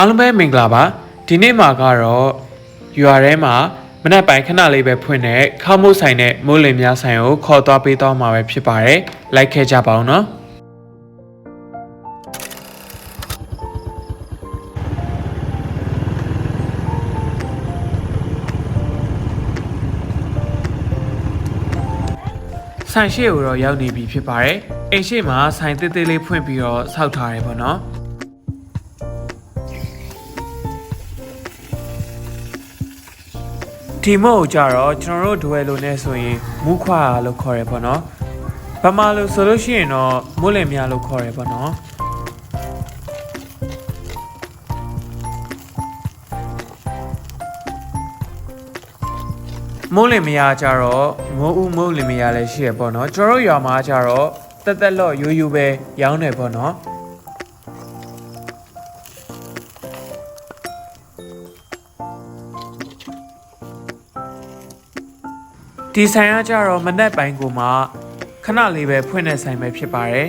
အားလုံးပဲမင်္ဂလာပါဒီနေ့မှာကတော့ရွာထဲမှာမနက်ပိုင်းခဏလေးပဲဖွင့်တဲ့ခောက်မို့ဆိုင်နဲ့မိုးလင်များဆိုင်ကိုခေါ်သွားပေးတော့မှာပဲဖြစ်ပါတယ်လိုက်ခဲ့ကြပါအောင်နော်ဆိုင်ရှိကိုတော့ရောက်နေပြီဖြစ်ပါတယ်အိမ်ရှိမှာဆိုင်သေးသေးလေးဖွင့်ပြီးတော့ဆောက်ထားတယ်ပေါ့နော် ဒီမို့ကိုကြတော့ကျွန်တော်တို့ဒွယ်လိုနဲ့ဆိုရင်မူးခွာလို့ခေါ်ရပေါ့နော်ဗမာလို့ဆိုလို့ရှိရင်တော့မိုးလင်မြလို့ခေါ်ရပေါ့နော်မိုးလင်မယားကြတော့မိုးဦးမိုးလင်မယားလည်းရှိရပေါ့နော်ကျွန်တော်တို့ရွာမှာကြတော့တက်တက်လော့ရိုးရိုးပဲရောင်းတယ်ပေါ့နော် ဒီဆိုင်ကကြတော့မနက်ပိုင်းကိုမှခဏလေးပဲဖွင့်တဲ့ဆိုင်ပဲဖြစ်ပါတယ်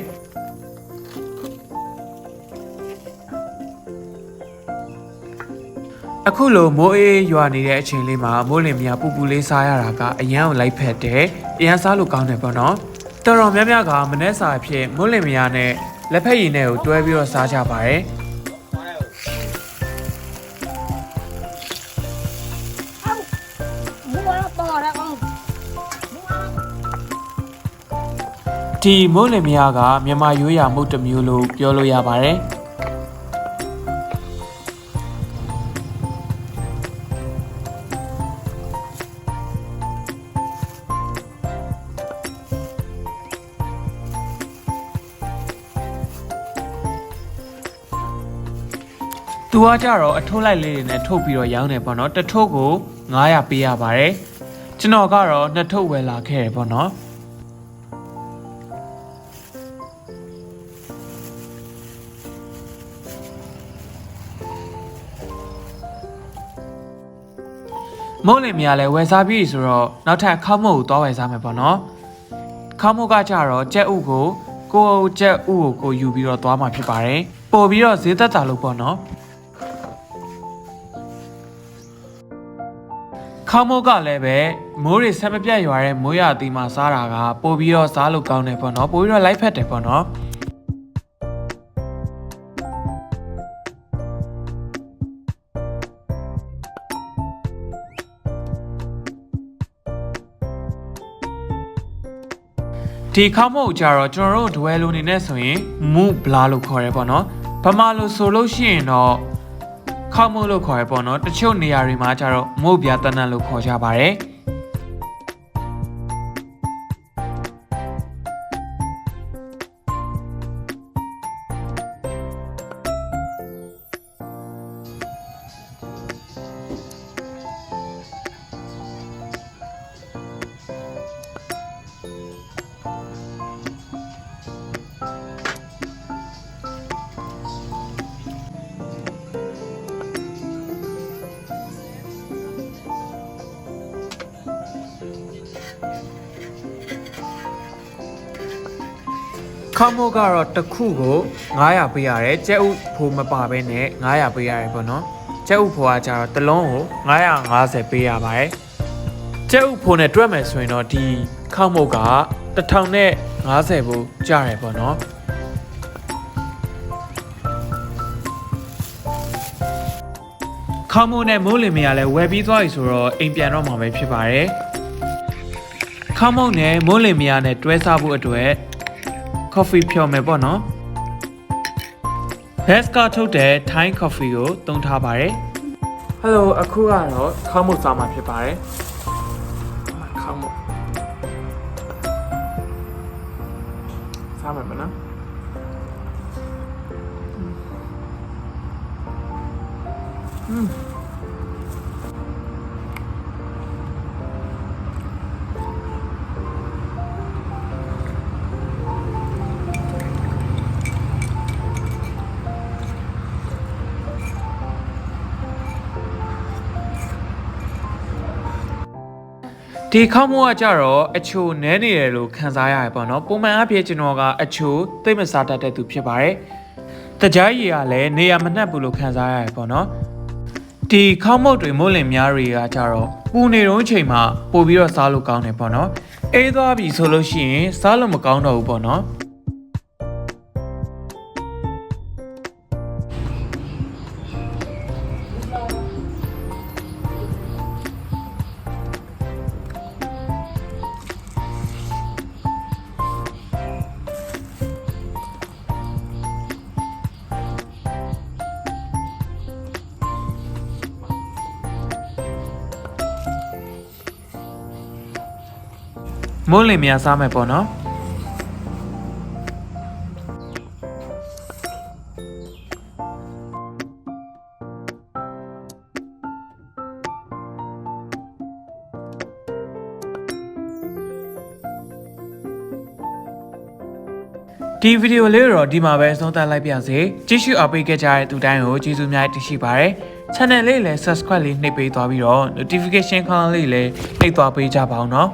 အခုလိုမိုးအေးရွာနေတဲ့အချိန်လေးမှာမိုးလင်မြပူပူလေးစားရတာကအရန်ကိုလိုက်ဖက်တယ်အရန်စားလို့ကောင်းတယ်ပေါ့နော်တော်တော်များများကမနက်စာအဖြစ်မိုးလင်မြနဲ့လက်ဖက်ရည်နဲ့ကိုတွဲပြီးတော့စားကြပါတယ် ဒီမိုးလင်မြကမြန်မာရိုးရာမုတ်တစ်မျိုးလို့ပြောလို့ရပါတယ်သူကကြတော့အထိုးလိုက်လေးတွေနဲ့ထုတ်ပြီးတော့ရောင်းတယ်ပေါ့နော်တစ်ထုတ်ကို900ပေးရပါတယ်ကျွန်တော်ကတော့နှစ်ထုတ်ဝယ်လာခဲ့တယ်ပေါ့နော် မုံလင်မြာလည်းဝယ်စားပြီဆိုတော့နောက်ထပ်ခောက်မုတ်ကိုသွားဝယ်စားမယ်ပေါ့နော်ခောက်မုတ်ကကြတော့ကြက်ဥကိုကိုယ်ကြက်ဥကိုကိုယူပြီးတော့သွားမှာဖြစ်ပါတယ်ပို့ပြီးတော့ဈေးသက်သာလို့ပေါ့နော်ခောက်မုတ်ကလည်းပဲမိုးတွေဆက်မပြတ်ရွာတဲ့မိုးရအသီးမှာစားတာကပို့ပြီးတော့စားလို့ကောင်းတယ်ပေါ့နော်ပို့ပြီးတော့လိုက်ဖက်တယ်ပေါ့နော် ဒီခေါင်းမုတ်ကြတော့ကျွန်တော်တို့ဒွယ်လိုနေနဲ့ဆိုရင်မူဘလာလို့ခေါ်ရဲပေါ့နော်ဗမာလိုဆိုလို့ရှိရင်တော့ခေါင်းမုတ်လို့ခေါ်ရဲပေါ့နော်တချို့နေရာတွေမှာကျတော့မုတ်ပြာတနတ်လို့ခေါ်ကြပါတယ် ခေါင်းမုတ်ကတော့တစ်ခုကို900ပေးရတယ်ကြက်ဥဖိုးမပါဘဲနဲ့900ပေးရတယ်ပေါ့နော်ကြက်ဥဖိုးကကျတော့တစ်လုံးကို950ပေးရပါတယ်ကြက်ဥဖိုးနဲ့တွက်မယ်ဆိုရင်တော့ဒီခေါင်းမုတ်က1050ဘူးကျရတယ်ပေါ့နော်ခေါင်းမိုးနဲ့မိုးလင်မရလဲဝယ်ပြီးသွားပြီဆိုတော့အိမ်ပြန်တော့မှာပဲဖြစ်ပါတယ်။ခေါင်းမုံနဲ့မိုးလင်မရနဲ့တွဲစားဖို့အတွက် coffee ဖြော်မယ်ပေါ့နော်။ Best ကထုတ်တဲ့ Thai coffee ကိုသုံးထားပါတယ်။ Hello အခုကတော့ခေါင်းမုံစားမှာဖြစ်ပါတယ်။ခေါင်းမုံစားမယ်မနော်။ ဒီခေါင်းမိုးကကြတော့အချိုနဲနေတယ်လို့ခံစားရတယ်ပေါ့နော်ပုံမှန်အဖြစ်ကျွန်တော်ကအချိုသိပ်မစားတတ်တဲ့သူဖြစ်ပါတယ်တကြားရည်ကလည်းနေရာမနှက်ဘူးလို့ခံစားရတယ်ပေါ့နော်ဒီခေါင်းမုတ်တွေမိုးလင်များတွေကကြတော့ပူနေတော့ချိန်မှာပို့ပြီးတော့စားလို့ကောင်းတယ်ပေါ့နော်အေးသွားပြီဆိုလို့ရှိရင်စားလို့မကောင်းတော့ဘူးပေါ့နော် မိုးလင်များစားမယ်ပေါ့နော်ဒီဗီဒီယိုလေးကိုတော့ဒီမှာပဲဆုံးသတ်လိုက်ပါစေကြည့်ရှုအားပေးခဲ့ကြတဲ့သူတိုင်းကိုကျေးဇူးများတင်ရှိပါတယ် channel လေးလည်း subscribe လေးနှိပ်ပေးသွားပြီးတော့ notification ခေါင်းလေးလည်းနှိပ်သွားပေးကြပါအောင်နော်